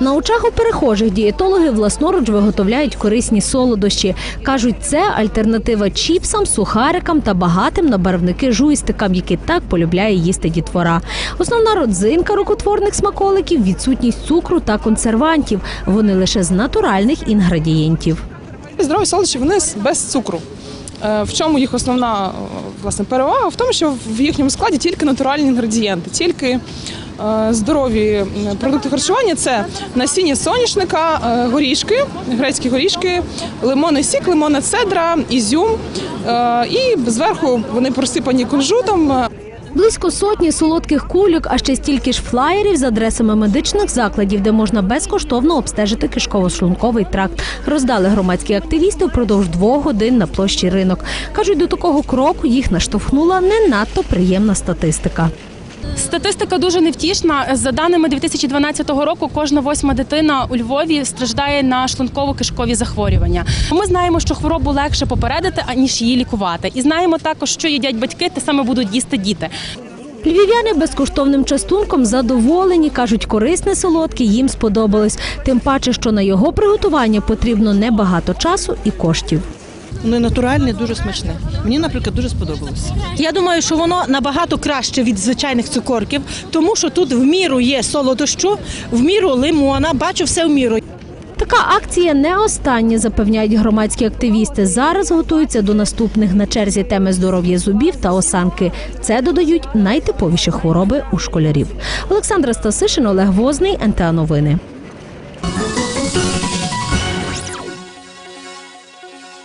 На очах у перехожих дієтологи власноруч виготовляють корисні солодощі. Кажуть, це альтернатива чіпсам, сухарикам та багатим на барвники жуйстикам, які так полюбляє їсти дітвора. Основна родзинка рукотворних смаколиків відсутність цукру та консервантів. Вони лише з натуральних інгредієнтів. Здорові солодощі вони без цукру. Е, В чому їх основна е, власне перевага? В тому, що в їхньому складі тільки натуральні інгредієнти, тільки е, здорові продукти харчування це насіння соняшника, горішки, грецькі горішки, лимонний сік, лимонна цедра, ізюм. І зверху вони просипані кунжутом. Близько сотні солодких кульок, а ще стільки ж флаєрів з адресами медичних закладів, де можна безкоштовно обстежити кишково-шлунковий тракт. Роздали громадські активісти впродовж двох годин на площі ринок. Кажуть, до такого кроку їх наштовхнула не надто приємна статистика. Статистика дуже невтішна. За даними 2012 року, кожна восьма дитина у Львові страждає на шлунково-кишкові захворювання. Ми знаємо, що хворобу легше попередити, аніж її лікувати. І знаємо також, що їдять батьки, те саме будуть їсти діти. Львів'яни безкоштовним частунком задоволені, кажуть, корисне солодке їм сподобалось. Тим паче, що на його приготування потрібно небагато часу і коштів. Воно натуральне, дуже смачне. Мені, наприклад, дуже сподобалося. Я думаю, що воно набагато краще від звичайних цукорків, тому що тут в міру є солодощу, в міру лимона, бачу все в міру. Така акція не остання, запевняють громадські активісти. Зараз готуються до наступних на черзі теми здоров'я зубів та осанки. Це додають найтиповіші хвороби у школярів. Олександра Стасишин, Олег Возний, НТА Новини.